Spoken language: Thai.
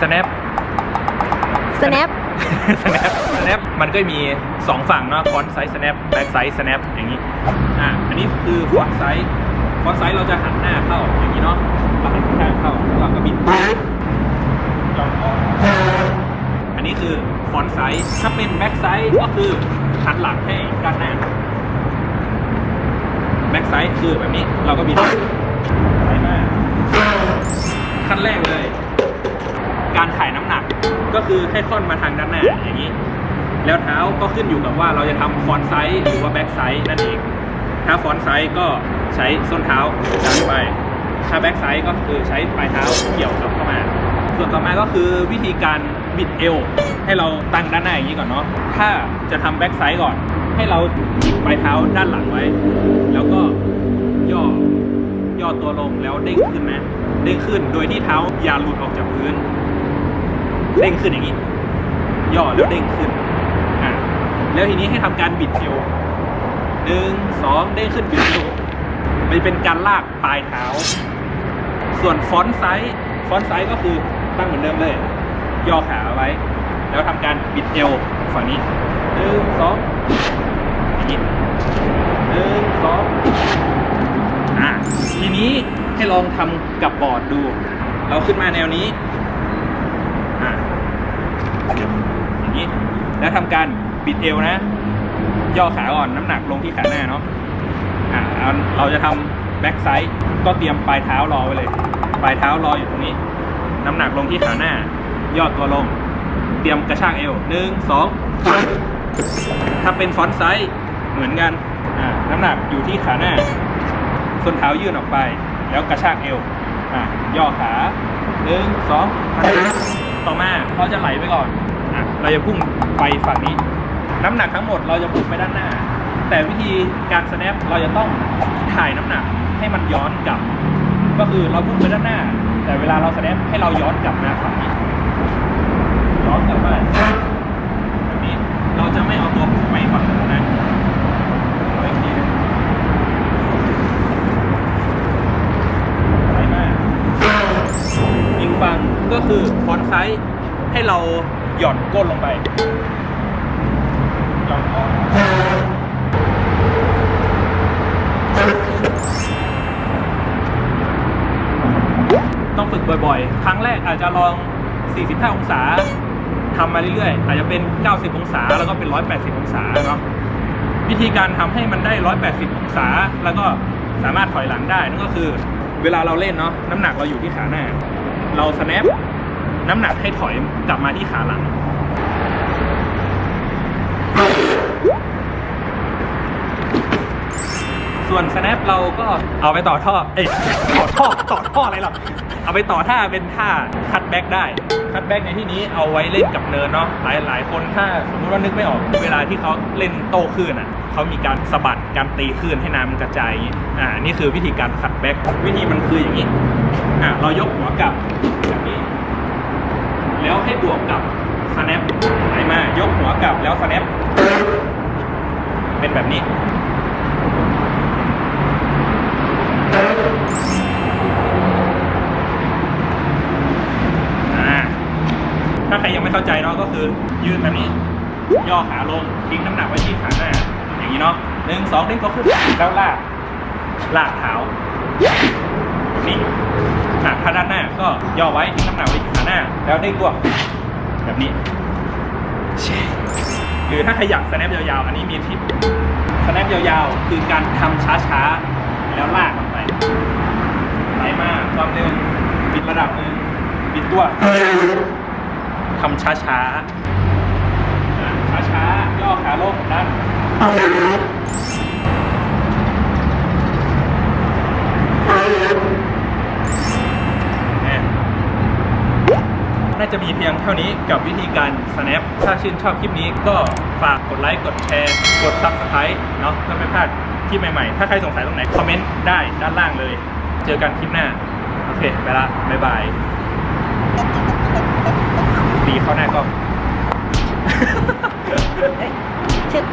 snap snap snap snap มันก็มี 2 ฝั่งเนาะ front side snap back side snap อย่างนี้ อ่าอันนี้คือ front side front side เราจะหันหน้าเข้าอย่างนี้เนาะเราหันข้างเข้าแล้วเราก็บิดย่อนออกอันนี้คือ front side ถ้าเป็น back side ก็คือหันหลังให้ด้านหน้า back side คือแบบนี้ เราก็บิดไปมากขั้นแรกเลย การถ่ายน้ำหนัก ก็คือให้ค่อนมาทางด้านหน้าอย่างนี้ แล้วเท้าก็ขึ้นอยู่กับว่าเราจะทำฟอนไซส์หรือว่าแบ็กไซส์นั่นเองถ้าฟอนไซส์ก็ใช้ส้นเท้าดันไป ถ้าแบ็กไซส์ก็คือใช้ปลายเท้าเกี่ยวกับเข้ามา ส่วนต่อมาก็คือวิธีการบิดเอวให้เราตั้งด้านหน้าอย่างนี้ก่อนเนาะถ้าจะทำแบ็กไซส์ก่อน ให้เราจิกปลายเท้าด้านหลังไว้ แล้วก็ย่อย่อตัวลงแล้วเด้งขึ้นนะเด้งขึ้นโดยที่เท้าอย่าหลุดออกจากพื้น เด้งขึ้นอย่างนี้ ย่อแล้วเด้งขึ้นอะแล้วทีนี้ให้ทำการบิดเอวหนึ่งสองเด้งขึ้นบิดเอวมันเป็นการลากปลายเท้า ส่วนฟอนต์ไซส์ฟอนต์ไซส์ก็คือตั้งเหมือนเดิมเลย ย่อขาไว้ แล้วทำการบิดเอวฝั่งนี้หนึ่งสองอย่างนี้หนึ่งสองอะทีนี้ให้ลองทำกับบอร์ดดู เราขึ้นมาแนวนี้อะ อย่างนี้ แล้วทำการบิดเอวนะ ย่อขาก่อนน้ำหนักลงที่ขาหน้าเนาะอ่าเราจะทำแบ็กไซด์ก็เตรียมปลายเท้ารอไว้เลย ปลายเท้ารออยู่ตรงนี้ น้ำหนักลงที่ขาหน้า ย่อตัวลง เตรียมกระชากเอวหนึ่งสองถ้าเป็นฟอนต์ไซส์เหมือนกันอ่าน้ำหนักอยู่ที่ขาหน้า ส้นเท้ายื่นออกไป แล้วกระชากเอวอะย่อขาหนึ่งสองต่อมาเราจะไหลไปก่อน อะเราจะพุ่งไปฝั่งนี้ น้ำหนักทั้งหมดเราจะพุ่งไปด้านหน้า แต่วิธีการสแนปเราจะต้องถ่ายน้ำหนักให้มันย้อนกลับ ก็คือเราพุ่งไปด้านหน้า แต่เวลาเราสแนปให้เราย้อนกลับมาฝั่งนี้ย้อนกลับมาแบบนี้เราจะไม่เอาตัวพุ่งไปฝั่งนู้นนะเอาอีกทีหนึ่งไหลมากอีกฝั่งก็คือฟอนต์ไซส์ให้เรา หย่อนก้นลงไปหย่อนก้นต้องฝึกบ่อยๆ ครั้งแรกอาจจะลอง 45 องศาทำมาเรื่อยๆ อาจจะเป็น 90 องศา แล้วก็เป็น 180 องศาเนาะวิธีการทำให้มันได้ 180 องศา แล้วก็สามารถถอยหลังได้นั่นก็คือ เวลาเราเล่นเนาะน้ำหนักเราอยู่ที่ขาหน้า เราสแน้ำหนักให้ถอยกลับมาที่ขาหลัง ส่วน snap เราก็เอาไปต่อท่อ เอ้ยต่อท่อต่อท่ออะไรหรอ เอาไปต่อท่าเป็นท่าคัตแบ็กได้ คัตแบ็กในที่นี้เอาไว้เล่นกับเนินเนาะ หลายหลายคนถ้าสมมติว่านึกไม่ออก เวลาที่เขาเล่นโต้คลื่นอะ เขามีการสะบัด การตีคลื่นให้น้ำกระจายอย่างนี้ อ่า นี่คือวิธีการคัตแบ็กวิธีมันคืออย่างนี้ อ่าเรายกหัวกลับ แล้วให้บวกกับ snap ไหนมายกหัวกลับแล้ว snap เป็นแบบนี้ ถ้าใครยังไม่เข้าใจเนาะก็คือยืนแบบนี้ ย่อขาลงทิ้งน้ำหนักไว้ที่ขาหน้า อย่างนี้เนาะหนึ่งสองเด้งตัวขึ้นแล้วลากลากเท้าาด้านหน้า ก็ย่อไว้ทิ้งน้ำหนักไว้ที่ขาหน้า แล้วเด้งตัวแบบนี้ชหรือถ้าใครอยากสแนปยาวๆ อันนี้มีทิปสแนปยาวๆ คือการทำช้าๆ แล้วลากออกไปไหลมาความเร็วบิดระดับหนึ่งบิดตัวทำช้าช้าช้าๆ ย่อขาลงดันเนี่ยน่า จะมีเพียงเท่านี้กับวิธีการ snap ถ้าชื่นชอบคลิปนี้ก็ฝากกดไลค์ กดแชร์ กด subscribe เนาะเพื่อไม่พลาดคลิปใหม่ๆ ถ้าใครสงสัยตรงไหน คอมเมนต์ได้ด้านล่างเลย เจอกันคลิปหน้า โอเค ไปละ บ๊ายบายดีเข้าหน้ากล้องเช็ด